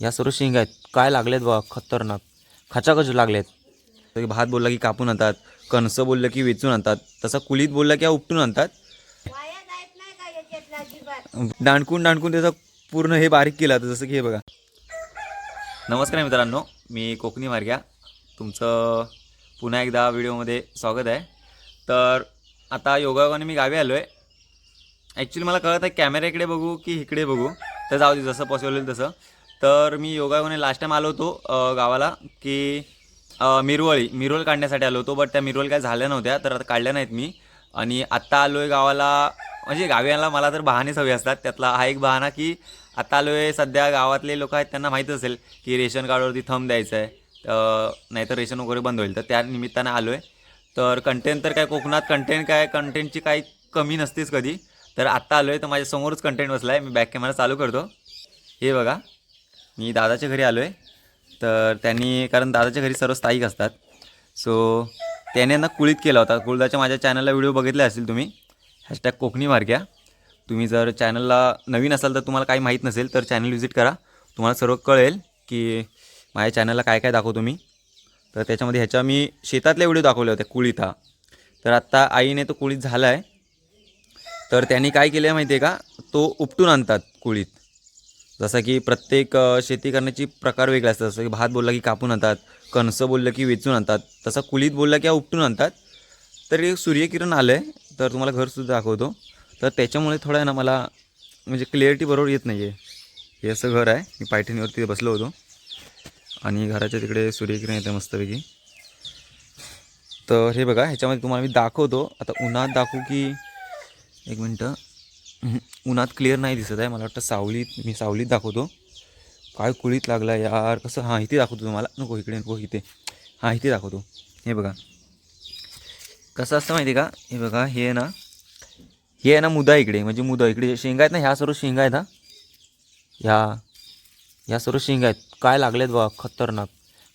या सर्व शेंगा आहेत. काय लागलेत बा खतरनाक. खचाखच लागलेत. भात बोलला की कापून आणतात कणसं बोललं की वेचून आणतात तसं कुलीत बोलला की उपटून आणतात. दांडकून दांडकून त्याचा पूर्ण हे बारीक केलं तर जसं की हे बघा. नमस्कार मित्रांनो मी कोकणी मार्ग्या. तुमचं पुन्हा एकदा व्हिडिओमध्ये स्वागत आहे. तर आता योगायोगाने मी गावी आलो आहे ॲक्च्युली मला कळत आहे कॅमेरा इकडे बघू की इकडे बघू. तर जाऊ दे जसं पॉसिबल होईल तसं. तर मी योगायोगाने लास्ट टाईम आलो होतो गावाला की मिरवळी मिरवळ काढण्यासाठी आलो होतो बट त्या मिरवळ काय झाल्या नव्हत्या तर आता काढल्या नाहीत मी. आणि आत्ता आलो आहे गावाला म्हणजे गावी यायला मला तर बहानेच हवे असतात त्यातला हा एक बहाणा की आत्ता आलो आहे सध्या गावातले लोक आहेत त्यांना माहीत असेल की रेशन कार्डवरती थंब द्यायचं आहे तर नाहीतर रेशन वगैरे बंद होईल तर त्या निमित्तानं आलो आहे तर कंटेंट तर काय कोकणात कंटेंट काय कंटेंटची काही कमी नसतेच कधी. तर आत्ता आलो आहे तर माझ्यासमोरच कंटेंट बसला आहे मी बॅक कॅमेरा चालू करतो. हे बघा. मी दादाच्या घरी आलो आहे तर त्यांनी कारण दादाच्या घरी सर्व स्थायिक असतात. सो त्याने ना कुळीत केला होता. कुळदाच्या माझ्या चॅनलला व्हिडिओ बघितले असतील तुम्ही हॅशटॅग कोकणी मार्ग्या तुम्ही जर चॅनलला नवीन असाल तर तुम्हाला काही माहीत नसेल तर चॅनल व्हिजिट करा. तुम्हाला सर्व कळेल की माझ्या चॅनलला काय काय दाखवतो मी. तर त्याच्यामध्ये ह्याच्या मी शेतातले व्हिडिओ दाखवले होते कुळीत हा. तर आत्ता आईने तो कुळीत झाला आहे तर त्यांनी काय केलं आहे माहिती आहे का? तो उपटून आणतात कुळीत. जसं की प्रत्येक शेती करण्याची प्रकार वेगळे असतात. जसं की भात बोलला की कापून आणतात कणसं बोललं की वेचून आणतात तसं कुलीत बोललं की उपटून आणतात. तर एक सूर्यकिरण आलं आहे तर तुम्हाला घरसुद्धा दाखवतो. तर त्याच्यामुळे थोडं आहे ना मला म्हणजे क्लिअरिटी बरोबर येत नाही आहे हे असं घर आहे मी पायठणीवरती बसलो होतो. आणि घराच्या तिकडे सूर्यकिरण येतं मस्तपैकी. तर हे बघा ह्याच्यामध्ये तुम्हाला मी दाखवतो. आता उन्हात दाखवू की एक मिनटं. उन्हात क्लिअर नाही दिसत आहे. मला वाटतं सावलीत मी सावलीत दाखवतो. काय कुळीत लागला यार. कसं? हां इथे दाखवतो तुम्हाला. नको इकडे नको इथे. हां इथे दाखवतो. हे बघा. कसं असतं माहिती आहे का? हे बघा हे आहे ना हे आहे ना मुदा इकडे. म्हणजे मुदा इकडे. शेंगा आहेत ना ह्या सर्व शेंगा आहेत हा. ह्या ह्या सर्व शेंगा आहेत. काय लागलेत बा खतरनाक.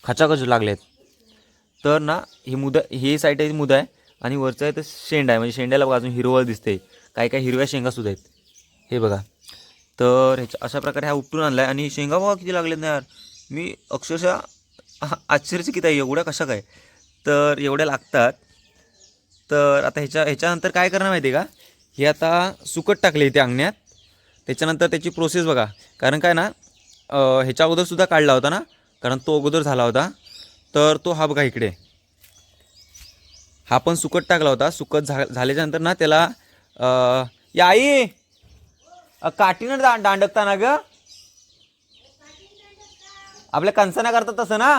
खचाखच लागलेत. तर ना हे मुदा हे साईड आहे मुदा आहे. आणि वरचं आहे तर शेंड आहे. म्हणजे शेंड्याला बघा अजून हिरवळ दिसते. काही काही हिरव्या शेंगासुद्धा आहेत. हे बघा. तर ह्याच्या अशा प्रकारे हा उपटून आणला आहे आणि शेंगा बघा किती लागलेत ना यार. मी अक्षरशः आश्चर्यचकित आहे. एवढ्या कशा काय? तर एवढ्या लागतात. तर आता ह्याच्या ह्याच्यानंतर काय करणार माहिती आहे का? हे आता सुकट टाकले इथे अंगण्यात. त्याच्यानंतर त्याची प्रोसेस बघा. कारण काय ना ह्याच्या अगोदरसुद्धा काढला होता ना? कारण तो अगोदर झाला होता. तर तो हा बघा इकडे. हा पण सुकट टाकला होता. सुकट झा झाल्याच्यानंतर ना त्याला या आई काठीनं दा दांडकता ग? आपल्या कणसाना करतात तसं ना?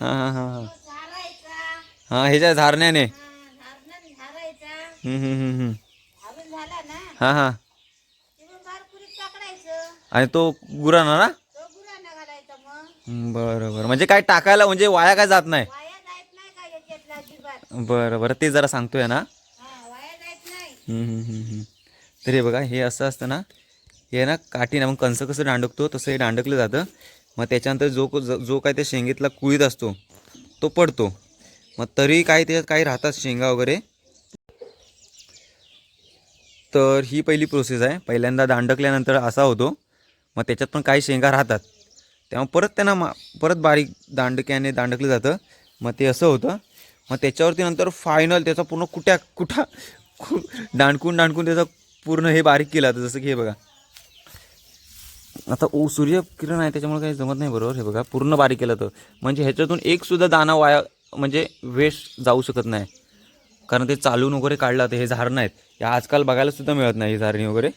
हा. हां हां हां. हां हां ह्याच्या धारण्याने. हा, ना हां हां. आणि तो गुराना ना? बरं बरं. म्हणजे काय टाकायला म्हणजे वाया काय जात नाही? बरं बरं. ते जरा सांगतोय ना हा वाया जात नाही हम्म, हम्म, हम्म, हम्म. तर हे बघा हे असं असतं ना हे ना काठी ना मग कंस कसं दांडकतो तसं हे दांडकलं जातं. मग त्याच्यानंतर जो जो काय त्या शेंगेतला कुळीत असतो तो पडतो. मग तरी काही त्याच्यात काही राहतात शेंगा वगैरे. तर ही पहिली प्रोसेस आहे. पहिल्यांदा दांडकल्यानंतर असा होतो. मग त्याच्यात पण काही शेंगा राहतात. तेव्हा परत त्यांना मा परत बारीक दांडक्याने दांडकलं जातं. मग ते असं होतं. मग त्याच्यावरती नंतर फायनल त्याचा पूर्ण कुट्या कुठा खूप दांडकून दांडकून त्याचा पूर्ण हे बारीक केलं होता जसं की हे बघा. आता ओ सूर्यकिरण आहे त्याच्यामुळे काही जमत नाही बरोबर हे बघा पूर्ण बारीक केलं तर. म्हणजे ह्याच्यातून एकसुद्धा दाणा दाना वाया म्हणजे वेस्ट जाऊ शकत नाही. कारण ते चालून वगैरे काढलं तर हे झारणं आहेत या आजकाल बघायला सुद्धा मिळत नाही ही झारणी वगैरे.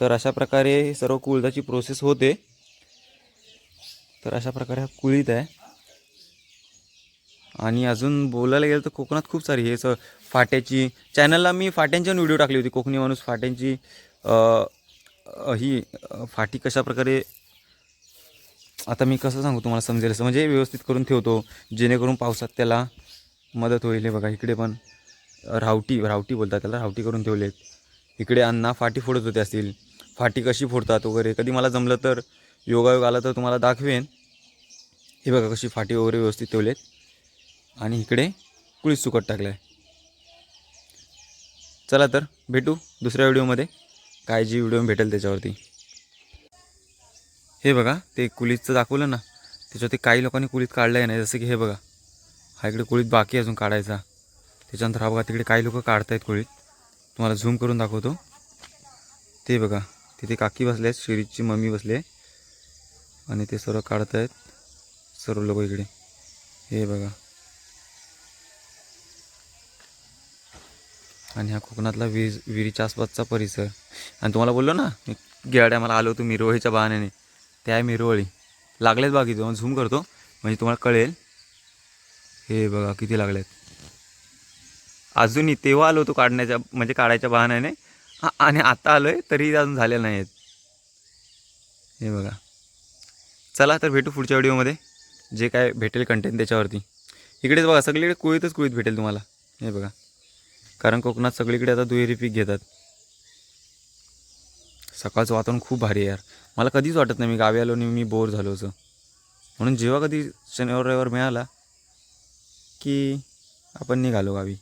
तर अशा प्रकारे हे सर्व कुळदाची प्रोसेस होते. तर अशा प्रकारे हा कुळीत आहे. आणि अजून बोलायला गेलं तर कोकणात खूप सारी हे स फाट्याची चॅनलला मी फाट्यांच्या व्हिडिओ टाकली होती कोकणी माणूस फाट्यांची. ही फाटी कशा प्रकारे आता मी कसं सांगू तुम्हाला समजेल असं म्हणजे व्यवस्थित करून ठेवतो जेणेकरून पावसात त्याला मदत होईल. हे बघा इकडे पण रावटी रावटी बोलतात त्याला रावटी करून ठेवलेत. इकडे अण्णा फाटी फोडत होते असतील. फाटी कशी फोडतात वगैरे कधी मला जमलं तर योगायोग आला तर तुम्हाला दाखवेन. हे बघा कशी फाटी वगैरे व्यवस्थित ठेवलेत. आणि इकडे कुळीत सुकट टाकलं आहे चला तर भेटू दुसऱ्या व्हिडिओमध्ये. काय जी व्हिडिओ भेटेल त्याच्यावरती. हे बघा ते कुलीतचं दाखवलं ना त्याच्यावरती काही लोकांनी कुलीत काढलं आहे नाही. जसं की हे बघा हा इकडे कुळीत बाकी अजून काढायचा. त्याच्यानंतर हा बघा तिकडे काही लोक काढतायत कुळीत तुम्हाला झूम करून दाखवतो. ते बघा तिथे काकी बसले आहेत शिरीजची मम्मी बसले आहे. आणि ते सर्व काढत आहेत सर्व लोक इकडे. हे बघा. आणि हा कोकणातला विहीर विहिरीच्या आसपासचा परिसर. आणि तुम्हाला बोललो ना मी गेल्या मला आलो होतो मिरवळीच्या बहाण्याने. त्या आहे मिरवळी. लागलेत बाकी तुम्हाला झूम करतो. म्हणजे तुम्हाला कळेल. हे बघा किती लागलेत. अजूनही तेव्हा आलो होतो काढण्याच्या म्हणजे काढायच्या बहाण्याने. आणि आता आलो आहे तरीही अजून झालेलं नाही आहेत हे बघा. चला तर भेटू पुढच्या व्हिडिओमध्ये. जे काय भेटेल कंटेंट त्याच्यावरती. इकडेच बघा सगळीकडे कुळीतच कुळीत भेटेल तुम्हाला. हे बघा. कारण कोकणात सगळीकडे आता दुहेरी पीक घेतात. सकाळचं वातावरण खूप भारी आहे यार. मला कधीच वाटत नाही मी गावी आलो आणि मी बोर झालो असं. म्हणून जेव्हा कधी शनिवार रविवार मिळाला की आपण निघालो गावी.